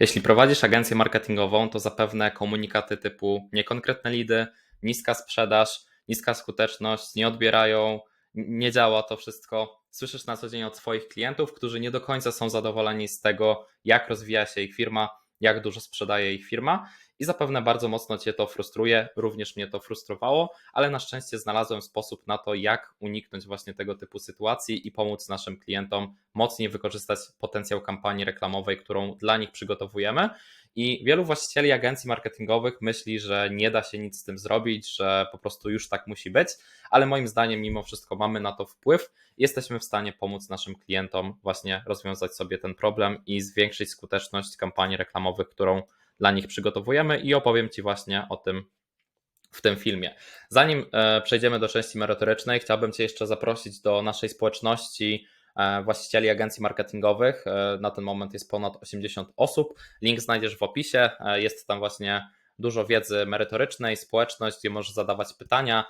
Jeśli prowadzisz agencję marketingową, to zapewne komunikaty typu niekonkretne lidy, niska sprzedaż, niska skuteczność, nie odbierają, nie działa to wszystko. Słyszysz na co dzień od swoich klientów, którzy nie do końca są zadowoleni z tego, jak rozwija się ich firma, jak dużo sprzedaje ich firma i zapewne bardzo mocno Cię to frustruje, również mnie to frustrowało, ale na szczęście znalazłem sposób na to, jak uniknąć właśnie tego typu sytuacji i pomóc naszym klientom mocniej wykorzystać potencjał kampanii reklamowej, którą dla nich przygotowujemy. I wielu właścicieli agencji marketingowych myśli, że nie da się nic z tym zrobić, że po prostu już tak musi być, ale moim zdaniem, mimo wszystko, mamy na to wpływ. Jesteśmy w stanie pomóc naszym klientom właśnie rozwiązać sobie ten problem i zwiększyć skuteczność kampanii reklamowych, którą dla nich przygotowujemy i opowiem Ci właśnie o tym w tym filmie. Zanim e, przejdziemy do części merytorycznej, chciałbym Cię jeszcze zaprosić do naszej społeczności e, właścicieli agencji marketingowych. E, na ten moment jest ponad 80 osób. Link znajdziesz w opisie. Jest tam właśnie dużo wiedzy merytorycznej, społeczność, gdzie możesz zadawać pytania.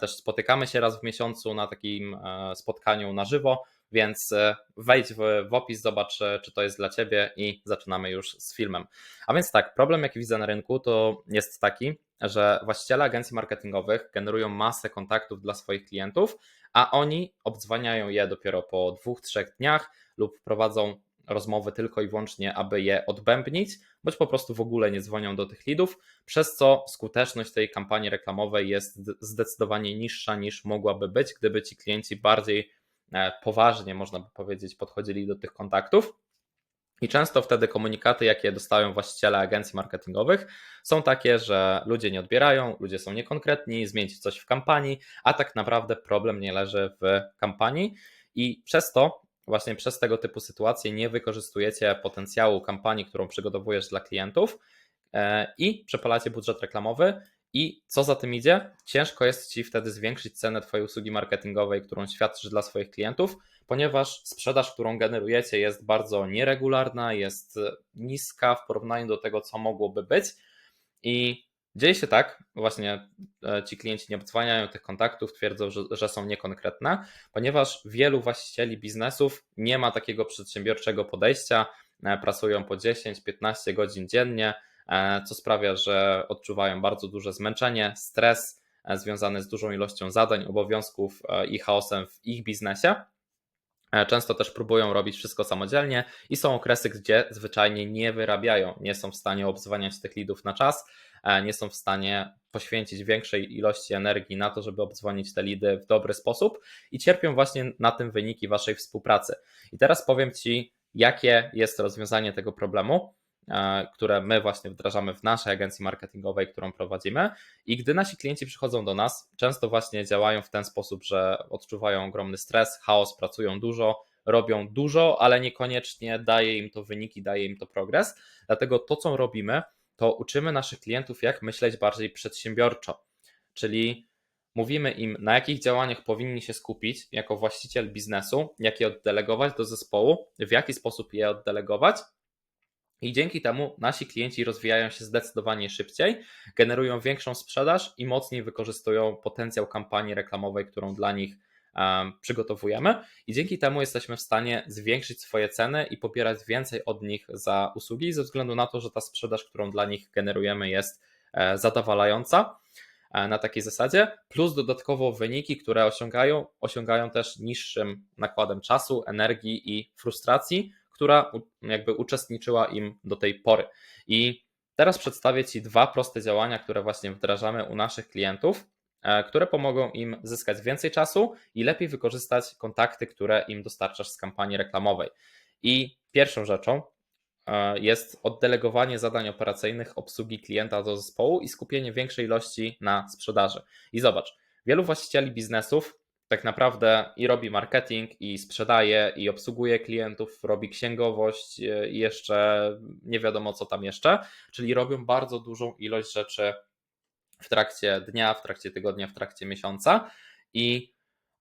Też spotykamy się raz w miesiącu na takim spotkaniu na żywo więc e, wejdź w, w opis, zobacz, e, czy to jest dla Ciebie i zaczynamy już z filmem. A więc tak, problem jaki widzę na rynku to jest taki, że właściciele agencji marketingowych generują masę kontaktów dla swoich klientów, a oni obdzwaniają je dopiero po dwóch, trzech dniach lub prowadzą rozmowy tylko i wyłącznie, aby je odbębnić, bądź po prostu w ogóle nie dzwonią do tych lidów, przez co skuteczność tej kampanii reklamowej jest zdecydowanie niższa niż mogłaby być, gdyby ci klienci bardziej poważnie, można by powiedzieć, podchodzili do tych kontaktów. I często wtedy komunikaty, jakie dostają właściciele agencji marketingowych, są takie, że ludzie nie odbierają, ludzie są niekonkretni, zmienić coś w kampanii, a tak naprawdę problem nie leży w kampanii i przez to, właśnie przez tego typu sytuacje, nie wykorzystujecie potencjału kampanii, którą przygotowujesz dla klientów e, i przepalacie budżet reklamowy i co za tym idzie, ciężko jest ci wtedy zwiększyć cenę Twojej usługi marketingowej, którą świadczysz dla swoich klientów, ponieważ sprzedaż, którą generujecie, jest bardzo nieregularna, jest niska w porównaniu do tego, co mogłoby być. I dzieje się tak, właśnie e, ci klienci nie odzwaniają tych kontaktów, twierdzą, że, że są niekonkretne, ponieważ wielu właścicieli biznesów nie ma takiego przedsiębiorczego podejścia, e, pracują po 10-15 godzin dziennie E, co sprawia, że odczuwają bardzo duże zmęczenie, stres e, związany z dużą ilością zadań, obowiązków e, i chaosem w ich biznesie. Często też próbują robić wszystko samodzielnie i są okresy, gdzie zwyczajnie nie wyrabiają, nie są w stanie obzwaniać tych lidów na czas, nie są w stanie poświęcić większej ilości energii na to, żeby obdzwonić te lidy w dobry sposób i cierpią właśnie na tym wyniki Waszej współpracy. I teraz powiem Ci, jakie jest rozwiązanie tego problemu. E, które my właśnie wdrażamy w naszej agencji marketingowej, którą prowadzimy. I gdy nasi klienci przychodzą do nas, często właśnie działają w ten sposób, że odczuwają ogromny stres, chaos, pracują dużo, robią dużo, ale niekoniecznie daje im to wyniki, daje im to progres. Dlatego to, co robimy, to uczymy naszych klientów, jak myśleć bardziej przedsiębiorczo. Czyli mówimy im, na jakich działaniach powinni się skupić jako właściciel biznesu, jak je oddelegować do zespołu, w jaki sposób je oddelegować i dzięki temu nasi klienci rozwijają się zdecydowanie szybciej, generują większą sprzedaż i mocniej wykorzystują potencjał kampanii reklamowej, którą dla nich przygotowujemy. I dzięki temu jesteśmy w stanie zwiększyć swoje ceny i pobierać więcej od nich za usługi, ze względu na to, że ta sprzedaż, którą dla nich generujemy, jest e, zadowalająca e, na takiej zasadzie, plus dodatkowo wyniki, które osiągają, osiągają też niższym nakładem czasu, energii i frustracji, która jakby uczestniczyła im do tej pory. I teraz przedstawię Ci dwa proste działania, które właśnie wdrażamy u naszych klientów, e, które pomogą im zyskać więcej czasu i lepiej wykorzystać kontakty, które im dostarczasz z kampanii reklamowej. I pierwszą rzeczą e, jest oddelegowanie zadań operacyjnych obsługi klienta do zespołu i skupienie większej ilości na sprzedaży. I zobacz, wielu właścicieli biznesów tak naprawdę i robi marketing, i sprzedaje, i obsługuje klientów, robi księgowość e, i jeszcze nie wiadomo co tam jeszcze, czyli robią bardzo dużą ilość rzeczy w trakcie dnia, w trakcie tygodnia, w trakcie miesiąca i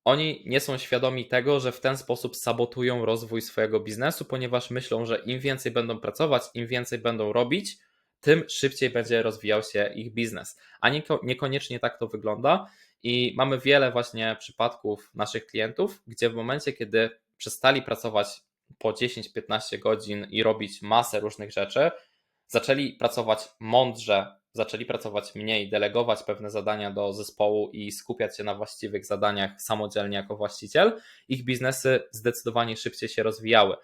oni nie są świadomi tego, że w ten sposób sabotują rozwój swojego biznesu, ponieważ myślą, że im więcej będą pracować, im więcej będą robić, tym szybciej będzie rozwijał się ich biznes. A niekoniecznie tak to wygląda. I mamy wiele właśnie przypadków naszych klientów, gdzie w momencie, kiedy przestali pracować po 10-15 godzin i robić masę różnych rzeczy, zaczęli pracować mądrze, zaczęli pracować mniej, delegować pewne zadania do zespołu i skupiać się na właściwych zadaniach samodzielnie jako właściciel, ich biznesy zdecydowanie szybciej się rozwijały.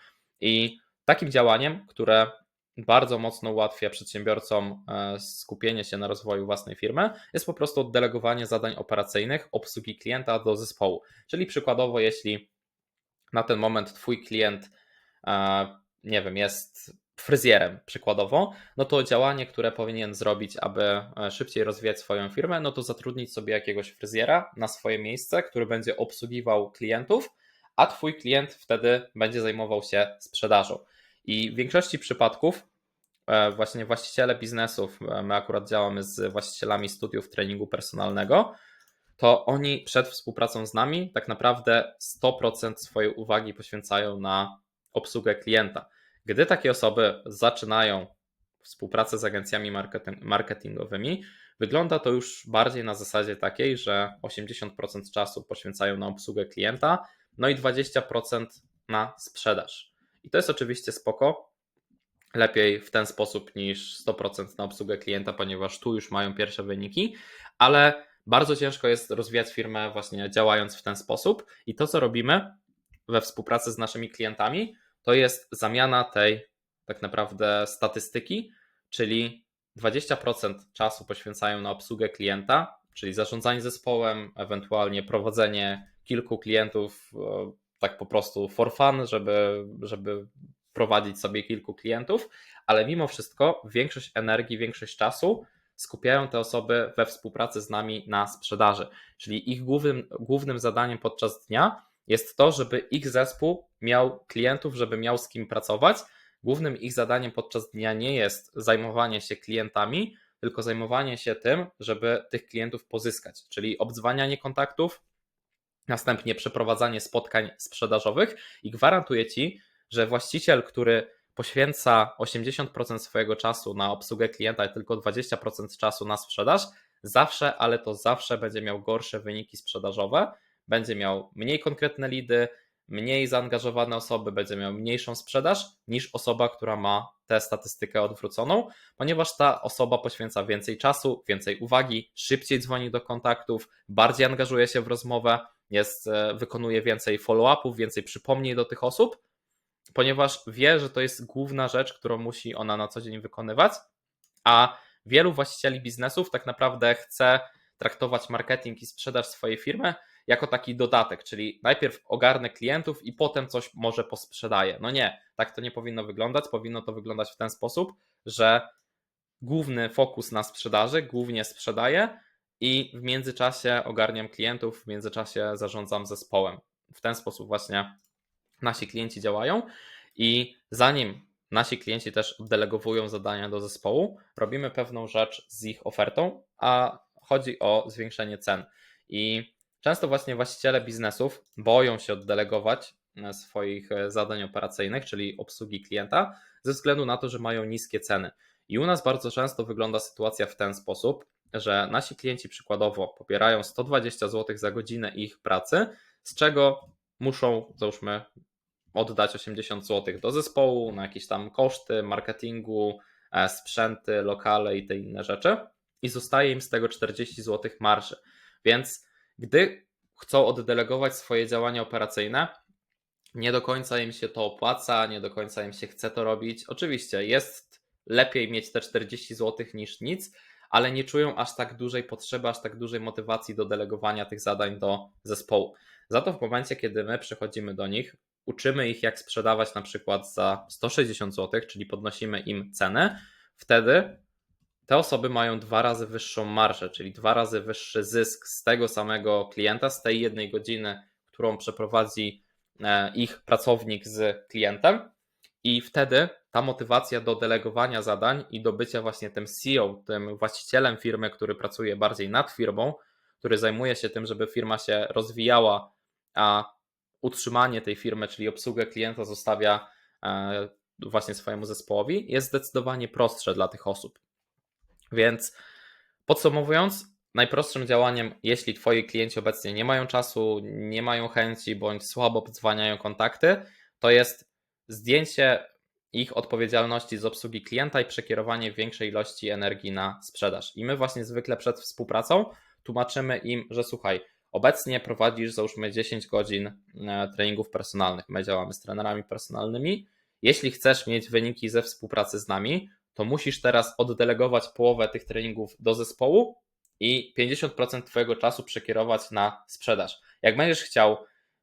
I takim działaniem, które bardzo mocno ułatwia przedsiębiorcom e, skupienie się na rozwoju własnej firmy, jest po prostu oddelegowanie zadań operacyjnych, obsługi klienta do zespołu. Czyli przykładowo, jeśli na ten moment Twój klient, e, nie wiem, jest fryzjerem przykładowo, no to działanie, które powinien zrobić, aby e, szybciej rozwijać swoją firmę, no to zatrudnić sobie jakiegoś fryzjera na swoje miejsce, który będzie obsługiwał klientów, a Twój klient wtedy będzie zajmował się sprzedażą. I w większości przypadków e, właśnie właściciele biznesów, e, my akurat działamy z właścicielami studiów treningu personalnego, to oni przed współpracą z nami tak naprawdę 100% swojej uwagi poświęcają na obsługę klienta. Gdy takie osoby zaczynają współpracę z agencjami marketingowymi, wygląda to już bardziej na zasadzie takiej, że 80% czasu poświęcają na obsługę klienta, no i 20% na sprzedaż. I to jest oczywiście spoko. Lepiej w ten sposób niż 100% na obsługę klienta, ponieważ tu już mają pierwsze wyniki, ale bardzo ciężko jest rozwijać firmę właśnie działając w ten sposób. I to, co robimy we współpracy z naszymi klientami, to jest zamiana tej tak naprawdę statystyki, czyli 20% czasu poświęcają na obsługę klienta, czyli zarządzanie zespołem, ewentualnie prowadzenie kilku klientów e, tak po prostu for fun, żeby, żeby prowadzić sobie kilku klientów, ale mimo wszystko większość energii, większość czasu skupiają te osoby we współpracy z nami na sprzedaży. Czyli ich głównym, głównym zadaniem podczas dnia jest to, żeby ich zespół miał klientów, żeby miał z kim pracować. Głównym ich zadaniem podczas dnia nie jest zajmowanie się klientami, tylko zajmowanie się tym, żeby tych klientów pozyskać, czyli obdzwanianie kontaktów, następnie przeprowadzanie spotkań sprzedażowych i gwarantuję Ci, że właściciel, który poświęca 80% swojego czasu na obsługę klienta i tylko 20% czasu na sprzedaż, zawsze, ale to zawsze będzie miał gorsze wyniki sprzedażowe, będzie miał mniej konkretne lidy, mniej zaangażowane osoby, będzie miał mniejszą sprzedaż niż osoba, która ma tę statystykę odwróconą, ponieważ ta osoba poświęca więcej czasu, więcej uwagi, szybciej dzwoni do kontaktów, bardziej angażuje się w rozmowę, jest, e, wykonuje więcej follow-upów, więcej przypomnień do tych osób, ponieważ wie, że to jest główna rzecz, którą musi ona na co dzień wykonywać, a wielu właścicieli biznesów tak naprawdę chce traktować marketing i sprzedaż swojej firmy jako taki dodatek, czyli najpierw ogarnę klientów i potem coś może posprzedaję. No nie, tak to nie powinno wyglądać. Powinno to wyglądać w ten sposób, że główny fokus na sprzedaży, głównie sprzedaję i w międzyczasie ogarniam klientów, w międzyczasie zarządzam zespołem. W ten sposób właśnie nasi klienci działają i zanim nasi klienci też oddelegowują zadania do zespołu, robimy pewną rzecz z ich ofertą, a chodzi o zwiększenie cen. I często właśnie właściciele biznesów boją się oddelegować e, swoich e, zadań operacyjnych, czyli obsługi klienta, ze względu na to, że mają niskie ceny. I u nas bardzo często wygląda sytuacja w ten sposób, że nasi klienci przykładowo pobierają 120 zł za godzinę ich pracy, z czego muszą, załóżmy, oddać 80 zł do zespołu na jakieś tam koszty marketingu, e, sprzęty, lokale i te inne rzeczy i zostaje im z tego 40 zł marży. Więc gdy chcą oddelegować swoje działania operacyjne, nie do końca im się to opłaca, nie do końca im się chce to robić. Oczywiście jest lepiej mieć te 40 zł niż nic, ale nie czują aż tak dużej potrzeby, aż tak dużej motywacji do delegowania tych zadań do zespołu. Za to w momencie, kiedy my przychodzimy do nich, uczymy ich, jak sprzedawać na przykład za 160 zł, czyli podnosimy im cenę, wtedy te osoby mają dwa razy wyższą marżę, czyli dwa razy wyższy zysk z tego samego klienta, z tej jednej godziny, którą przeprowadzi e, ich pracownik z klientem. I wtedy ta motywacja do delegowania zadań i do bycia właśnie tym CEO, tym właścicielem firmy, który pracuje bardziej nad firmą, który zajmuje się tym, żeby firma się rozwijała, a utrzymanie tej firmy, czyli obsługę klienta zostawia e, właśnie swojemu zespołowi, jest zdecydowanie prostsze dla tych osób. Więc podsumowując, najprostszym działaniem, jeśli Twoi klienci obecnie nie mają czasu, nie mają chęci bądź słabo dzwaniają kontakty, to jest zdjęcie ich odpowiedzialności z obsługi klienta i przekierowanie większej ilości energii na sprzedaż. I my właśnie zwykle przed współpracą tłumaczymy im, że słuchaj, obecnie prowadzisz załóżmy 10 godzin e, treningów personalnych. My działamy z trenerami personalnymi. Jeśli chcesz mieć wyniki ze współpracy z nami, to musisz teraz oddelegować połowę tych treningów do zespołu i 50% Twojego czasu przekierować na sprzedaż. Jak będziesz chciał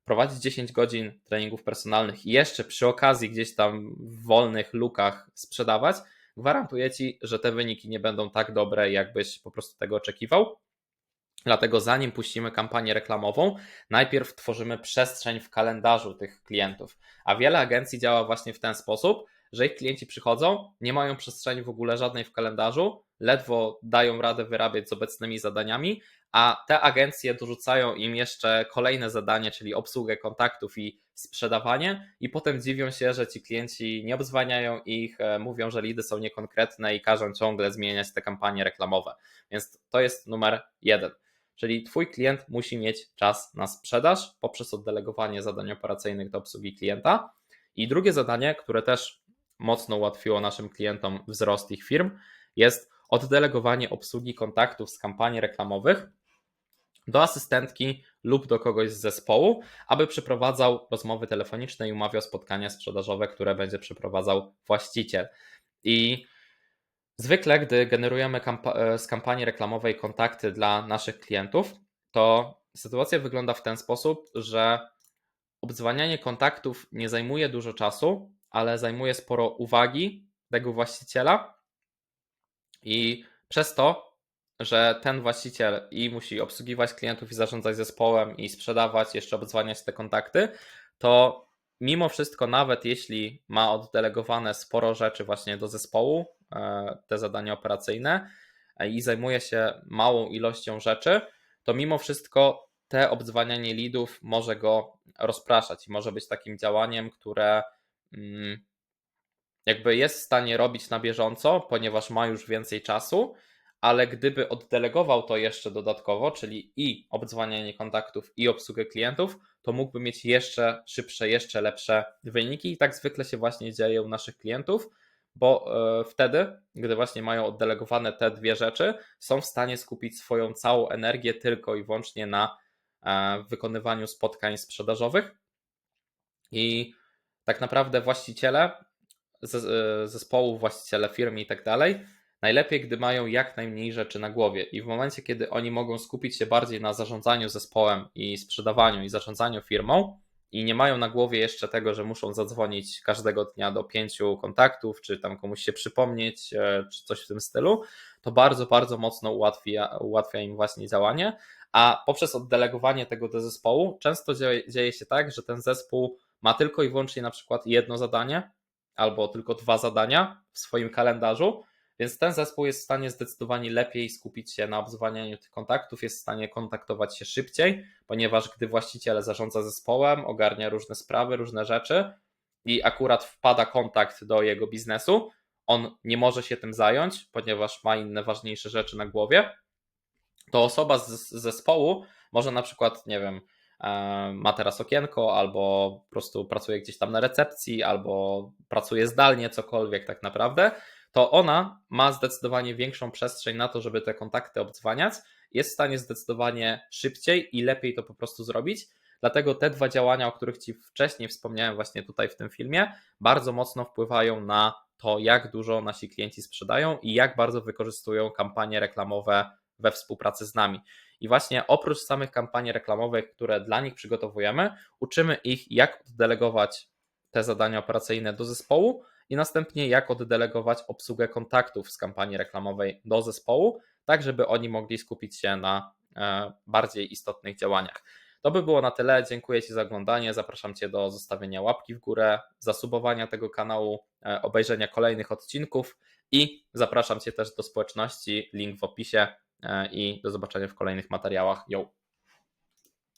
prowadzić 10 godzin treningów personalnych i jeszcze przy okazji gdzieś tam w wolnych lukach sprzedawać, gwarantuję Ci, że te wyniki nie będą tak dobre, jakbyś po prostu tego oczekiwał. Dlatego zanim puścimy kampanię reklamową, najpierw tworzymy przestrzeń w kalendarzu tych klientów. A wiele agencji działa właśnie w ten sposób, że ich klienci przychodzą, nie mają przestrzeni w ogóle żadnej w kalendarzu, ledwo dają radę wyrabiać z obecnymi zadaniami, a te agencje dorzucają im jeszcze kolejne zadanie, czyli obsługę kontaktów i sprzedawanie, i potem dziwią się, że ci klienci nie obzwaniają ich, e, mówią, że lidy są niekonkretne i każą ciągle zmieniać te kampanie reklamowe. Więc to jest numer jeden. Czyli Twój klient musi mieć czas na sprzedaż poprzez oddelegowanie zadań operacyjnych do obsługi klienta. I drugie zadanie, które też mocno ułatwiło naszym klientom wzrost ich firm, jest oddelegowanie obsługi kontaktów z kampanii reklamowych do asystentki lub do kogoś z zespołu, aby przeprowadzał rozmowy telefoniczne i umawiał spotkania sprzedażowe, które będzie przeprowadzał właściciel. I zwykle, gdy generujemy kampa z kampanii reklamowej kontakty dla naszych klientów, to sytuacja wygląda w ten sposób, że obdzwanianie kontaktów nie zajmuje dużo czasu, ale zajmuje sporo uwagi tego właściciela i przez to, że ten właściciel i musi obsługiwać klientów i zarządzać zespołem i sprzedawać, jeszcze obdzwaniać te kontakty, to mimo wszystko, nawet jeśli ma oddelegowane sporo rzeczy właśnie do zespołu, e, te zadania operacyjne e, i zajmuje się małą ilością rzeczy, to mimo wszystko te obdzwanianie lidów może go rozpraszać i może być takim działaniem, które mm, jakby jest w stanie robić na bieżąco, ponieważ ma już więcej czasu, ale gdyby oddelegował to jeszcze dodatkowo, czyli i obdzwanianie kontaktów, i obsługę klientów, to mógłby mieć jeszcze szybsze, jeszcze lepsze wyniki. I tak zwykle się właśnie dzieje u naszych klientów, bo e, wtedy, gdy właśnie mają oddelegowane te dwie rzeczy, są w stanie skupić swoją całą energię tylko i wyłącznie na e, wykonywaniu spotkań sprzedażowych. I tak naprawdę właściciele E, zespołów, właściciele firmy i tak dalej, najlepiej, gdy mają jak najmniej rzeczy na głowie. I w momencie, kiedy oni mogą skupić się bardziej na zarządzaniu zespołem i sprzedawaniu i zarządzaniu firmą, i nie mają na głowie jeszcze tego, że muszą zadzwonić każdego dnia do pięciu kontaktów, czy tam komuś się przypomnieć, e, czy coś w tym stylu, to bardzo, bardzo mocno ułatwia, ułatwia im właśnie działanie. A poprzez oddelegowanie tego do zespołu, często dzieje, dzieje się tak, że ten zespół ma tylko i wyłącznie na przykład jedno zadanie, albo tylko dwa zadania w swoim kalendarzu, więc ten zespół jest w stanie zdecydowanie lepiej skupić się na obzwanianiu tych kontaktów, jest w stanie kontaktować się szybciej, ponieważ gdy właściciel zarządza zespołem, ogarnia różne sprawy, różne rzeczy i akurat wpada kontakt do jego biznesu, on nie może się tym zająć, ponieważ ma inne ważniejsze rzeczy na głowie, to osoba z zespołu może na przykład, nie wiem, ma teraz okienko, albo po prostu pracuje gdzieś tam na recepcji, albo pracuje zdalnie, cokolwiek tak naprawdę, to ona ma zdecydowanie większą przestrzeń na to, żeby te kontakty obdzwaniać, jest w stanie zdecydowanie szybciej i lepiej to po prostu zrobić. Dlatego te dwa działania, o których Ci wcześniej wspomniałem, właśnie tutaj w tym filmie, bardzo mocno wpływają na to, jak dużo nasi klienci sprzedają i jak bardzo wykorzystują kampanie reklamowe we współpracy z nami. I właśnie oprócz samych kampanii reklamowych, które dla nich przygotowujemy, uczymy ich, jak oddelegować te zadania operacyjne do zespołu i następnie jak oddelegować obsługę kontaktów z kampanii reklamowej do zespołu, tak żeby oni mogli skupić się na e, bardziej istotnych działaniach. To by było na tyle. Dziękuję Ci za oglądanie. Zapraszam Cię do zostawienia łapki w górę, zasubowania tego kanału, e, obejrzenia kolejnych odcinków i zapraszam Cię też do społeczności. Link w opisie. E, i do zobaczenia w kolejnych materiałach. Yo!